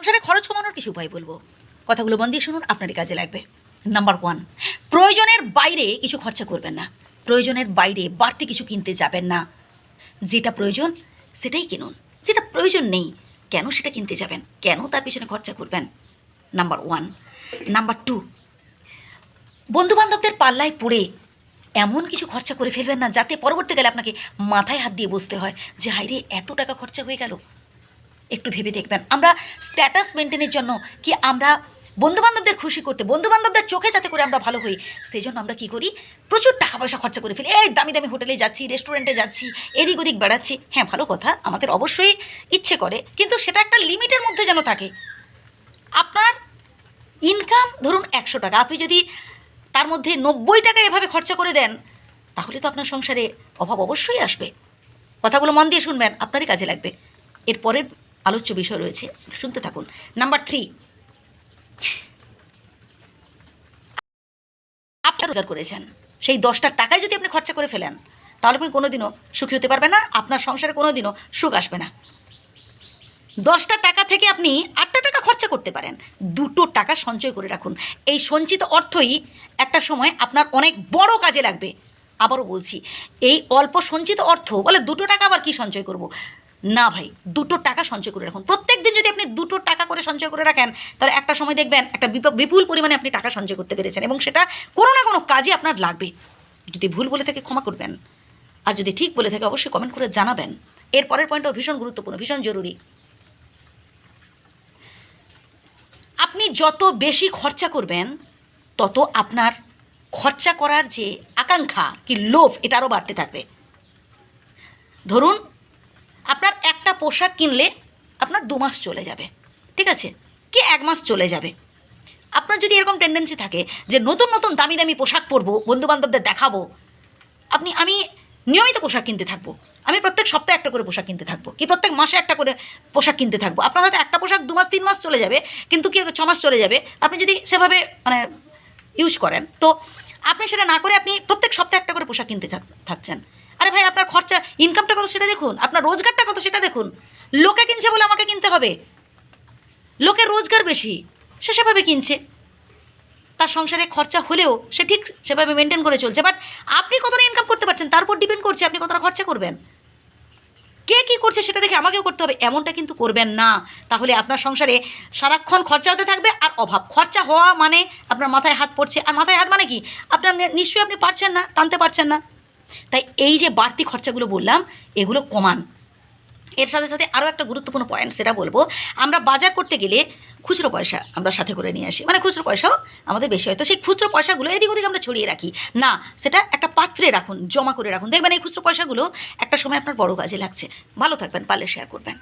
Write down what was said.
সংসারে খরচ কমানোর কিছু উপায় বলব? কথাগুলো মন দিয়ে শুনুন, আপনারই কাজে লাগবে। নাম্বার ওয়ান প্রয়োজনের বাইরে কিছু খরচা করবেন না। প্রয়োজনের বাইরে বাড়তি কিছু কিনতে যাবেন না। যেটা প্রয়োজন, সেটাই কিনুন। যেটা প্রয়োজন নেই, কেন সেটা কিনতে যাবেন? কেন তার পিছনে খরচা করবেন? নাম্বার ওয়ান নাম্বার টু বন্ধুবান্ধবদের পাল্লায় পড়ে এমন কিছু খরচা করে ফেলবেন না, যাতে পরবর্তীকালে আপনাকে মাথায় হাত দিয়ে বসতে হয় যে হাইরে এত টাকা খরচা হয়ে গেল। একটু ভেবে দেখবেন। আমরা স্ট্যাটাস মেনটেনের জন্য কি আমরা বন্ধুবান্ধবদের খুশি করতে, বন্ধুবান্ধবদের চোখে যাতে করে আমরা ভালো হই, সেই জন্য আমরা কি করি? প্রচুর টাকা পয়সা খরচা করে ফেলি। এই দামি দামি হোটেলে যাচ্ছি রেস্টুরেন্টে যাচ্ছি, এদিক ওদিক বেড়াচ্ছি। হ্যাঁ ভালো কথা, আমাদের অবশ্যই ইচ্ছে করে। কিন্তু সেটা একটা লিমিটের মধ্যে যেন থাকে। আপনার ইনকাম ধরুন একশো টাকা, আপনি যদি তার মধ্যে নব্বই টাকা এভাবে খরচা করে দেন, তাহলে তো আপনার সংসারে অভাব অবশ্যই আসবে। কথাগুলো মন দিয়ে শুনবেন, আপনারই কাজে লাগবে। এর পরের আলোচ্য বিষয় রয়েছে। শুনতে থাকুন। নাম্বার থ্রি আপনি রোজগার করেছেন। সেই দশটার টাকায় যদি আপনি খরচা করে ফেলেন, তাহলে আপনি কোনোদিনও সুখী হতে পারবেন না, আপনার সংসারে কোনোদিনও সুখ আসবে না। দশটা টাকা থেকে আপনি আটটা টাকা খরচা করতে পারেন। দুটো টাকা সঞ্চয় করে রাখুন। এই সঞ্চিত অর্থই একটা সময় আপনার অনেক বড় কাজে লাগবে। আবারও বলছি, এই অল্প সঞ্চিত অর্থ, বলে দুটো টাকা আবার কি সঞ্চয় করব? না ভাই, দুটো টাকা সঞ্চয় করে রাখুন। প্রত্যেক দিন যদি আপনি দুটো টাকা করে সঞ্চয় করে রাখেন, তাহলে একটা সময় দেখবেন একটা বিপ- বিপুল পরিমাণে আপনি টাকা সঞ্চয় করতে পেরেছেন এবং সেটা কোনো না কোনো কাজে আপনার লাগবে। যদি ভুল বলে থাকে ক্ষমা করবেন। আর যদি ঠিক বলে থাকে অবশ্যই কমেন্ট করে জানাবেন। এর পরের পয়েন্টটাও ভীষণ গুরুত্বপূর্ণ, ভীষণ জরুরি। আপনি যত বেশি খরচা করবেন, তত আপনার খরচা করার যে আকাঙ্ক্ষা কি লোভ, এটা আরও বাড়তে থাকবে। ধরুন একটা পোশাক কিনলে আপনার দু মাস চলে যাবে, ঠিক আছে? কি এক মাস চলে যাবে? আপনার যদি এরকম টেন্ডেন্সি থাকে যে নতুন নতুন দামি দামি পোশাক পরবো, বন্ধুবান্ধবদের দেখাবো, আপনি, আমি নিয়মিত পোশাক কিনতে থাকব, আমি প্রত্যেক সপ্তাহে একটা করে পোশাক কিনতে থাকব, কি প্রত্যেক মাসে একটা করে পোশাক কিনতে থাকব, আপনার হয়তো একটা পোশাক দু মাস, তিন মাস চলে যাবে, কিন্তু কি ছ মাস চলে যাবে, আপনি যদি সেভাবে মানে ইউজ করেন, তো আপনি সেটা না করে আপনি প্রত্যেক সপ্তাহে একটা করে পোশাক কিনতে থাকছেন। আরে ভাই, আপনার খরচা ইনকামটা কত সেটা দেখুন, আপনার রোজগারটা কত সেটা দেখুন। লোকে কিনছে বলে আমাকে কিনতে হবে। লোকের রোজগার বেশি, সে সেভাবে কিনছে। তার সংসারে খরচা হলেও সে ঠিক সেভাবে মেনটেন করে চলছে। বাট আপনি কতটা ইনকাম করতে পারছেন, তার উপর ডিপেন্ড করছে, আপনি কতটা খরচা করবেন। কে কী করছে সেটা দেখে আমাকেও করতে হবে, এমনটা কিন্তু করবেন না। তাহলে আপনার সংসারে সারাক্ষণ খরচা হতে থাকবে আর অভাব। খরচা হওয়া মানে আপনার মাথায় হাত পড়ছে। আর মাথায় হাত মানে কি? আপনার নিশ্চয়ই আপনি পারছেন না, টানতে পারছেন না। তাই এই যে বাড়তি খরচাগুলো বললাম, এগুলো কমান। এর সাথে সাথে আরও একটা গুরুত্বপূর্ণ পয়েন্ট সেটা বলব, আমরা বাজার করতে গেলে খুচরো পয়সা আমরা সাথে করে নিয়ে আসি। মানে খুচরো পয়সাও আমাদের বেশি হয়। তো সেই খুচরো পয়সাগুলো এদিক ওদিক আমরা ছড়িয়ে রাখি। না, সেটা একটা পাত্রে রাখুন, জমা করে রাখুন। দেখবেন এই খুচরো পয়সাগুলো একটা সময় আপনার বড় কাজে লাগছে। ভালো থাকবেন, পারলে শেয়ার করবেন।